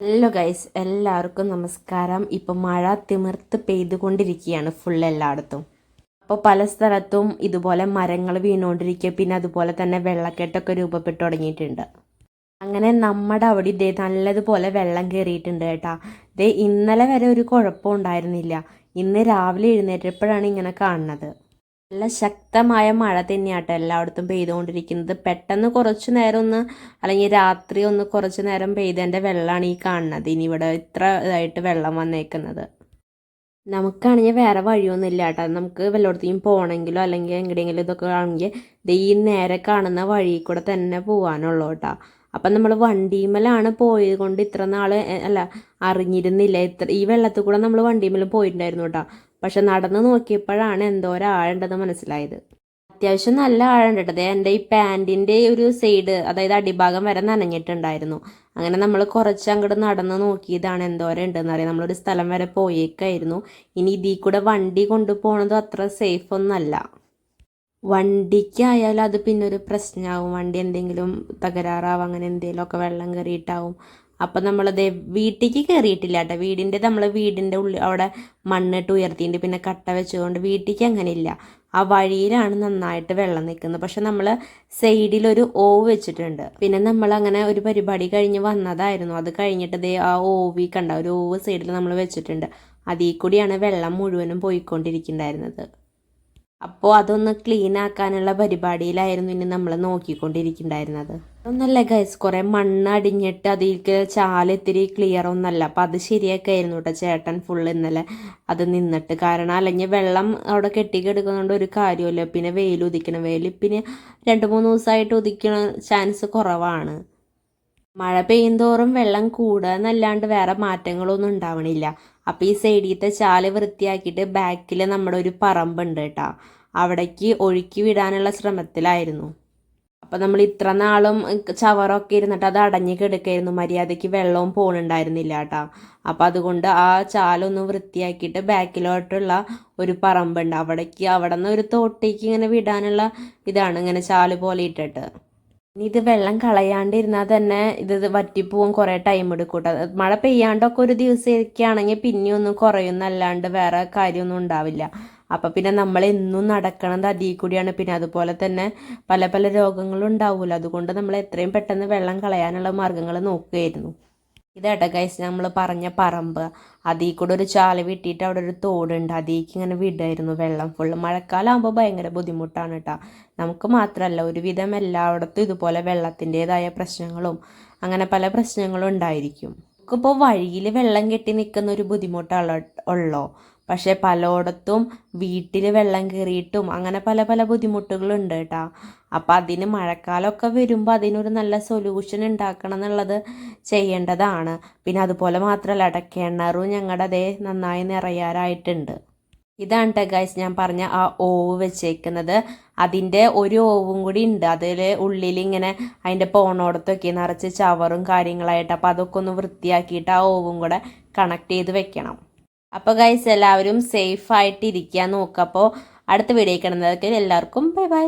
Hello guys എല്ലാവർക്കും നമസ്കാരം. ഇപ്പം മഴ തിമിർത്ത് പെയ്തുകൊണ്ടിരിക്കുകയാണ് ഫുൾ എല്ലായിടത്തും. അപ്പോൾ പല സ്ഥലത്തും ഇതുപോലെ മരങ്ങൾ വീണുകൊണ്ടിരിക്കുക പിന്നെ അതുപോലെ തന്നെ വെള്ളക്കെട്ടൊക്കെ രൂപപ്പെട്ടു തുടങ്ങിയിട്ടുണ്ട്. അങ്ങനെ നമ്മുടെ അവിടെ ഇതേ നല്ലതുപോലെ വെള്ളം കയറിയിട്ടുണ്ട് കേട്ടാ. ഇതേ ഇന്നലെ വരെ ഒരു കുഴപ്പം ഉണ്ടായിരുന്നില്ല. ഇന്ന് രാവിലെ എഴുന്നേറ്റപ്പോഴാണ് ഇങ്ങനെ കാണുന്നത്. നല്ല ശക്തമായ മഴ തന്നെയാട്ടോ എല്ലായിടത്തും പെയ്തുകൊണ്ടിരിക്കുന്നത്. പെട്ടെന്ന് കുറച്ച് നേരം ഒന്ന് അല്ലെങ്കിൽ രാത്രി ഒന്ന് കുറച്ച് നേരം പെയ്തതിന്റെ വെള്ളമാണ് ഈ കാണുന്നത്. ഇനി ഇവിടെ ഇത്ര ഇതായിട്ട് വെള്ളം വന്നേക്കുന്നത്. നമുക്കാണെങ്കിൽ വേറെ വഴിയൊന്നും ഇല്ല കേട്ടോ. നമുക്ക് വല്ലയിടത്തേക്കും പോകണമെങ്കിലോ അല്ലെങ്കിൽ എങ്ങനെയെങ്കിലും ഇതൊക്കെ ആണെങ്കിൽ ഈ നേരെ കാണുന്ന വഴി കൂടെ തന്നെ പോകാനുള്ളൂ കേട്ടോ. അപ്പം നമ്മൾ വണ്ടിമേലാണ് പോയത് കൊണ്ട് ഇത്ര നാൾ അല്ല അറിഞ്ഞിരുന്നില്ല. ഇത്ര ഈ വെള്ളത്തിൽ കൂടെ നമ്മൾ വണ്ടിമേൽ പോയിട്ടുണ്ടായിരുന്നു കേട്ടോ. പക്ഷെ നടന്ന് നോക്കിയപ്പോഴാണ് എന്തോ ആഴമുണ്ടെന്ന് മനസ്സിലായത്. അത്യാവശ്യം നല്ല ആഴമുണ്ട് കേട്ടത് എന്റെ ഈ പാന്റിന്റെ ഒരു സൈഡ് അതായത് അടിഭാഗം വരെ നനഞ്ഞിട്ടുണ്ടായിരുന്നു. അങ്ങനെ നമ്മൾ കുറച്ച് അങ്ങോട്ട് നടന്ന് നോക്കിയതാണ് എന്തോരം ഉണ്ടെന്ന് അറിയാം. നമ്മളൊരു സ്ഥലം വരെ പോയേക്കായിരുന്നു. ഇനി ഇതിൽ കൂടെ വണ്ടി കൊണ്ടുപോകണതും അത്ര സേഫ് ഒന്നല്ല വണ്ടിക്കായാലും അത് പിന്നെ ഒരു പ്രശ്നമാവും വണ്ടി എന്തെങ്കിലും തകരാറാവും അങ്ങനെ എന്തെങ്കിലുമൊക്കെ വെള്ളം കയറിയിട്ടാവും അപ്പം നമ്മളത് വീട്ടിലേക്ക് കയറിയിട്ടില്ല കേട്ടോ. വീടിന്റെ നമ്മൾ വീടിന്റെ ഉള്ളിൽ അവിടെ മണ്ണിട്ട് ഉയർത്തിയിട്ട് പിന്നെ കട്ട വെച്ചുകൊണ്ട് വീട്ടിലേക്ക് അങ്ങനെ ഇല്ല ആ വഴിയിലാണ് നന്നായിട്ട് വെള്ളം നിൽക്കുന്നത്. പക്ഷെ നമ്മൾ സൈഡിലൊരു ഓവ് വെച്ചിട്ടുണ്ട്. പിന്നെ നമ്മൾ അങ്ങനെ ഒരു പരിപാടി കഴിഞ്ഞ് വന്നതായിരുന്നു. അത് കഴിഞ്ഞിട്ട് ദേ ആ ഓവി കണ്ട ഒരു ഓവ് സൈഡിൽ നമ്മൾ വെച്ചിട്ടുണ്ട്. അതിൽ കൂടിയാണ് വെള്ളം മുഴുവനും പോയിക്കൊണ്ടിരിക്കുന്നുണ്ടായിരുന്നത്. അപ്പോൾ അതൊന്ന് ക്ലീൻ ആക്കാനുള്ള പരിപാടിയിലായിരുന്നു ഇനി നമ്മൾ നോക്കിക്കൊണ്ടിരിക്കുന്നുണ്ടായിരുന്നത് ഒന്നല്ല ഗൈസ് കുറേ മണ്ണ് അടിഞ്ഞിട്ട് അതിലേക്ക് ചാലിത്തിരി ക്ലിയർ ഒന്നല്ല. അപ്പം അത് ശരിയാക്കായിരുന്നു കേട്ടോ ചേട്ടൻ ഫുൾ ഇന്നലെ. അത് നിന്നിട്ട് കാരണം അല്ലെങ്കിൽ വെള്ളം അവിടെ കെട്ടിക്കെടുക്കുന്നതുകൊണ്ട് ഒരു കാര്യമില്ല പിന്നെ വെയിൽ ഉദിക്കണം. വെയിൽ പിന്നെ രണ്ട് മൂന്ന് ദിവസമായിട്ട് ഉദിക്കണ ചാൻസ് കുറവാണ്. മഴ പെയ്യുന്തോറും വെള്ളം കൂടുക എന്നല്ലാണ്ട് വേറെ മാറ്റങ്ങളൊന്നും ഉണ്ടാവണില്ല. അപ്പോൾ ഈ സൈഡിലത്തെ ചാൽ വൃത്തിയാക്കിയിട്ട് ബാക്കിൽ നമ്മുടെ ഒരു പറമ്പുണ്ട് കേട്ടോ. അവിടേക്ക് ഒഴുക്കി വിടാനുള്ള ശ്രമത്തിലായിരുന്നു. അപ്പോൾ നമ്മൾ ഇത്ര നാളും ചവറൊക്കെ ഇരുന്നിട്ട് അത് അടഞ്ഞു കിടക്കായിരുന്നു. മര്യാദയ്ക്ക് വെള്ളവും പോണുണ്ടായിരുന്നില്ല കേട്ടോ. അപ്പോൾ അതുകൊണ്ട് ആ ചാലൊന്ന് വൃത്തിയാക്കിയിട്ട് ബാക്കിലോട്ടുള്ള ഒരു പറമ്പുണ്ട്. അവിടേക്ക് അവിടെ നിന്ന് ഒരു തോട്ടേക്ക് ഇങ്ങനെ വിടാനുള്ള ഇതാണ് ഇങ്ങനെ ചാൽ പോലെ ഇട്ടിട്ട്. ഇനി ഇത് വെള്ളം കളയാണ്ടിരുന്നാൽ തന്നെ ഇത് വറ്റിപ്പോവും കുറേ ടൈം എടുക്കും മഴ പെയ്യാണ്ടൊക്കെ ഒരു ദിവസമൊക്കെ ആണെങ്കിൽ പിന്നെയൊന്നും കുറയുന്നല്ലാണ്ട് വേറെ കാര്യമൊന്നും ഉണ്ടാവില്ല. അപ്പം പിന്നെ നമ്മൾ എന്നും നടക്കണത് അതിൽ കൂടിയാണ്. പിന്നെ അതുപോലെ തന്നെ പല പല രോഗങ്ങളും ഉണ്ടാവുമല്ലോ അതുകൊണ്ട് നമ്മൾ എത്രയും പെട്ടെന്ന് വെള്ളം കളയാനുള്ള മാർഗങ്ങൾ നോക്കുകയായിരുന്നു. ഇതേട്ടാ ഗൈസ് നമ്മൾ പറഞ്ഞ പറമ്പ്. അതിൽ കൂടെ ഒരു ചാല വെട്ടിയിട്ട് അവിടെ ഒരു തോടുണ്ട്. അതിലേക്ക് ഇങ്ങനെ വിടായിരുന്നു വെള്ളം. ഫുള്ള് മഴക്കാലമാകുമ്പോൾ ഭയങ്കര ബുദ്ധിമുട്ടാണ് കേട്ടോ നമുക്ക് മാത്രമല്ല ഒരുവിധം എല്ലായിടത്തും ഇതുപോലെ വെള്ളത്തിന്റെതായ പ്രശ്നങ്ങളും അങ്ങനെ പല പ്രശ്നങ്ങളും ഉണ്ടായിരിക്കും. നമുക്കിപ്പോൾ വഴിയിൽ വെള്ളം കെട്ടി നിൽക്കുന്ന ഒരു ബുദ്ധിമുട്ടുള്ള ഉള്ളോ? പക്ഷേ പലയിടത്തും വീട്ടിൽ വെള്ളം കയറിയിട്ടും അങ്ങനെ പല പല ബുദ്ധിമുട്ടുകളുണ്ട് കേട്ടോ. അപ്പം അതിന് മഴക്കാലമൊക്കെ വരുമ്പോൾ അതിനൊരു നല്ല സൊല്യൂഷൻ ഉണ്ടാക്കണം എന്നുള്ളത് ചെയ്യേണ്ടതാണ്. പിന്നെ അതുപോലെ മാത്രമല്ല കേട്ടോ കിണറും ഞങ്ങളുടെ അതേ നന്നായി നിറയാറായിട്ടുണ്ട്. ഇതാണ് കേട്ടോ ഗൈസ് ഞാൻ പറഞ്ഞ ആ ഓവ് വെച്ചേക്കുന്നത്. അതിന്റെ ഒരു ഓവും കൂടി ഉണ്ട്. അതിൽ ഉള്ളിൽ ഇങ്ങനെ അതിന്റെ പോണോടത്തൊക്കെ നിറച്ച് ചവറും കാര്യങ്ങളായിട്ട്. അപ്പോൾ അതൊക്കെ ഒന്ന് വൃത്തിയാക്കിയിട്ട് ആ ഓവും കൂടെ കണക്ട് ചെയ്ത് വെക്കണം. അപ്പോൾ ഗൈസ് എല്ലാവരും സേഫ് ആയിട്ട് ഇരിക്കാൻ നോക്കുക അപ്പോൾ അടുത്ത വീഡിയോ കിടന്നതൊക്കെ എല്ലാവർക്കും ബൈ ബൈ